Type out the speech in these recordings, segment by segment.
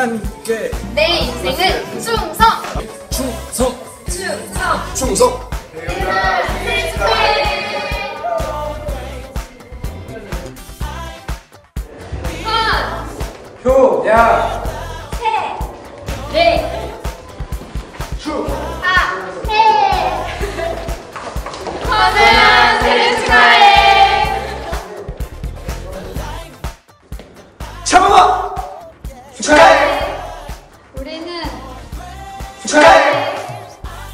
하나님께 내 인생은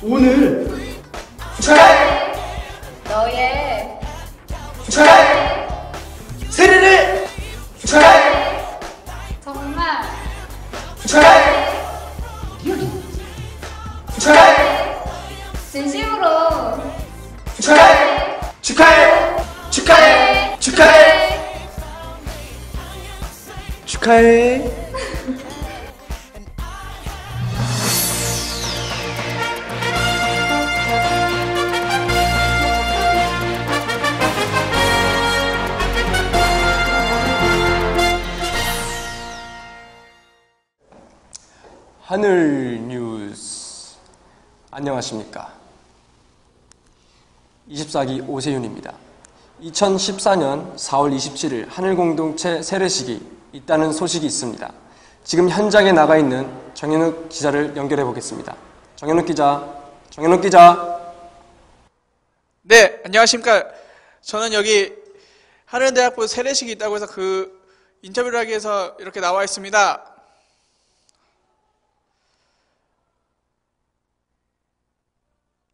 오늘 축하해. 너의 축하해. 세례를 축하해. 정말 축하해. 축하해. 진심으로 축하해. 축하해. 축하해. 축하해. 축하해 하늘 뉴스. 안녕하십니까? 24기 오세윤입니다. 2014년 4월 27일 하늘공동체 세례식이 있다는 소식이 있습니다. 지금 현장에 나가 있는 정현욱 기자를 연결해 보겠습니다. 정현욱 기자 정현욱 기자. 네, 안녕하십니까. 저는 여기 하늘대학부 세례식이 있다고 해서 그 인터뷰를 하기 위해서 이렇게 나와 있습니다.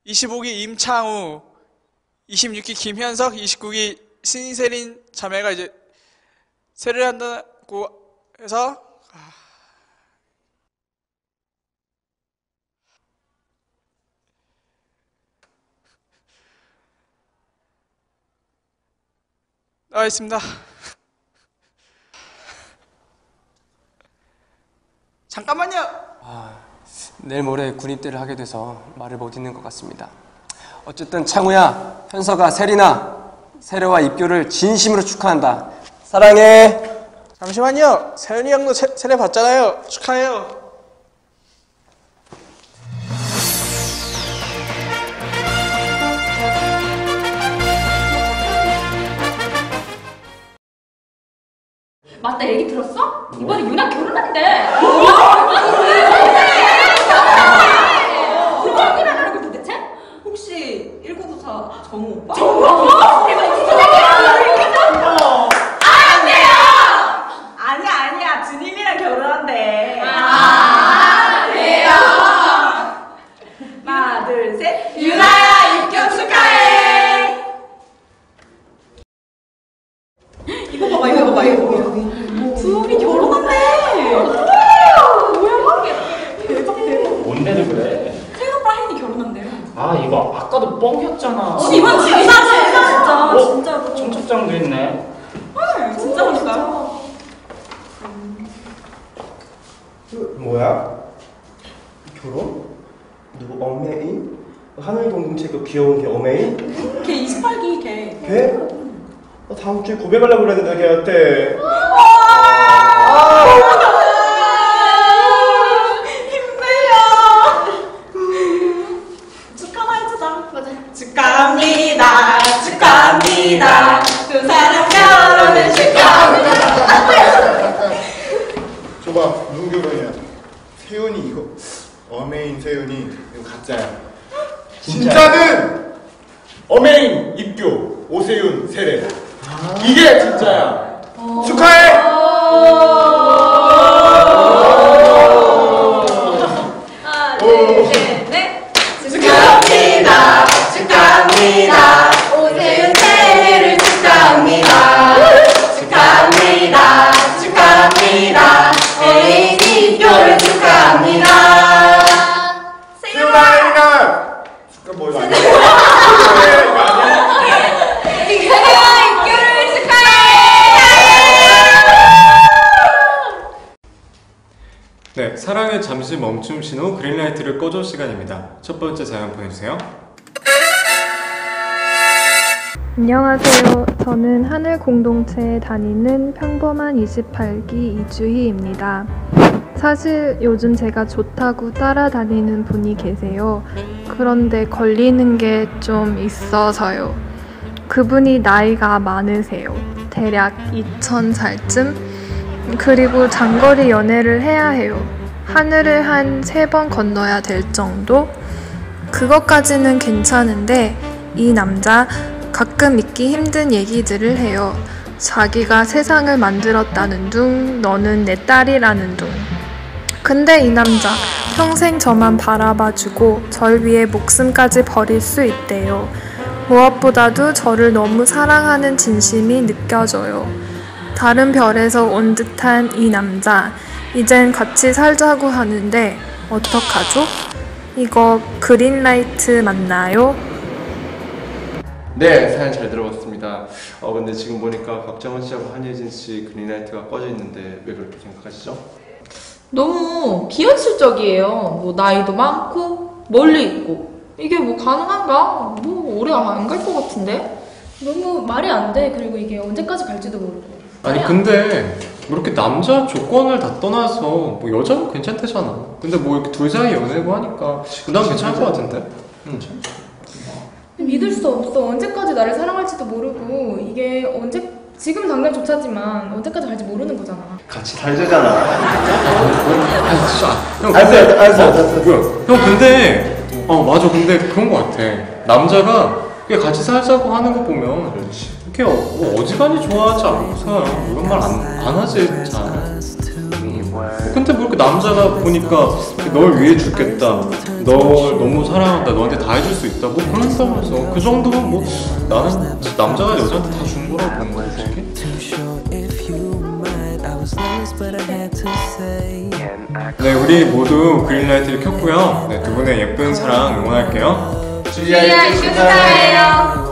(25기) 임창우 (26기) 김현석 (29기) 신세린 자매가 이제 세례를 한다고 해서 나와 있습니다. 잠깐만요. 내일 모레 군입대를 하게 돼서 말을 못 잇는 것 같습니다 어쨌든 창우야 현서가 세리나 세례와 입교를 진심으로 축하한다 사랑해 잠시만요. 세윤이 형도 세, 세례 받잖아요. 축하해요. 맞다 얘기 들었어? 이번에 유나 결혼한대. 누가 결혼하는 걸 도대체? 혹시 1994 정우 오빠? 아니야 아니야 주님이랑 결혼한대 아 그래요 하나 둘셋 유나야 입교 축하해 이거 봐봐 이거 봐봐 이거 봐봐 둘이 결혼한대 뭐야 대박 대박 뭔데도 그래? 태우 오빠 혜인이 결혼한대요 아 이거 뻥이었잖아. 어, 이번 진짜 진짜 어? 진짜로 청첩장도 있네. 헐 진짜 멋있다 뭐야? 결혼? 누구 어메인? 하늘 공동체 그 귀여운 걔 어메인? 걔 28기 걔 걔? 나 다음 주에 고백하려고 그랬는데 걔한테 힘내요. 축하나 해주자. 맞아. 축하합니다. 축하합니다. 두 사람 결혼을 축하합니다. 저봐 누구 결혼이야? 세윤이 이거 어메인 세윤이 가짜야. 진짜는 어메인 입교 오세윤 세례. 이게 진짜야. 축하해. 하나, 둘, 셋, 뭐 이거 아니야? 이거 아니야? 입교를 축하해. 네, 사랑의 잠시 멈춤 신호 그린라이트를 꺼줘 시간입니다. 첫 번째 사연 보내주세요. 안녕하세요. 저는 하늘 공동체에 다니는 평범한 28기 이주희입니다. 사실 요즘 제가 좋다고 따라다니는 분이 계세요. 그런데 걸리는 게 좀 있어서요. 그분이 나이가 많으세요. 대략 2000 살쯤? 그리고 장거리 연애를 해야 해요. 하늘을 한 세 번 건너야 될 정도? 그것까지는 괜찮은데 이 남자 가끔 믿기 힘든 얘기들을 해요. 자기가 세상을 만들었다는 둥, 너는 내 딸이라는 둥. 근데 이 남자 평생 저만 바라봐주고 절 위해 목숨까지 버릴 수 있대요. 무엇보다도 저를 너무 사랑하는 진심이 느껴져요. 다른 별에서 온 듯한 이 남자, 이젠 같이 살자고 하는데 어떡하죠? 이거 그린라이트 맞나요? 네, 사연 잘 들어봤습니다. 어, 근데 지금 보니까 박정원 씨하고 한예진 씨 그린라이트가 꺼져 있는데 왜 그렇게 생각하시죠? 너무 비현실적이에요. 뭐 나이도 많고 멀리 있고 이게 뭐 가능한가? 뭐 오래 안 갈 것 같은데. 너무 말이 안 돼. 그리고 이게 언제까지 갈지도 모르고. 아니 근데 뭐 이렇게 남자 조건을 다 떠나서 뭐 여자도 괜찮대잖아. 근데 뭐 이렇게 둘 사이 연애고 하니까 난 괜찮을 것 같은데. 응. 믿을 수 없어. 언제까지 나를 사랑할지도 모르고 이게 언제 지금 당장 좋자지만 언제까지 갈지 모르는 거잖아. 같이 살자잖아. 아 진짜. 형 알았어, 근데 알았어, 어, 알았어. 뭐야? 형 근데 어 맞아 근데 그런 것 같아. 남자가 그냥 같이 살자고 하는 거 보면 이렇게 어, 뭐 어지간히 좋아하지 않고서 이런 말 안 안 하지 잘. 음. 근데 뭐 이렇게 남자가 보니까 널 위해 죽겠다, 널 너무 사랑한다, 너한테 다 해줄 수 있다, 뭐 그런 싸움에서 그 정도면 뭐 나는 남자가 여자한테 다 준 거라고 보는 거야 솔직히. 네, 우리 모두 그린라이트를 켰고요. 네, 두 분의 예쁜 사랑 응원할게요. 주의할 축하해요.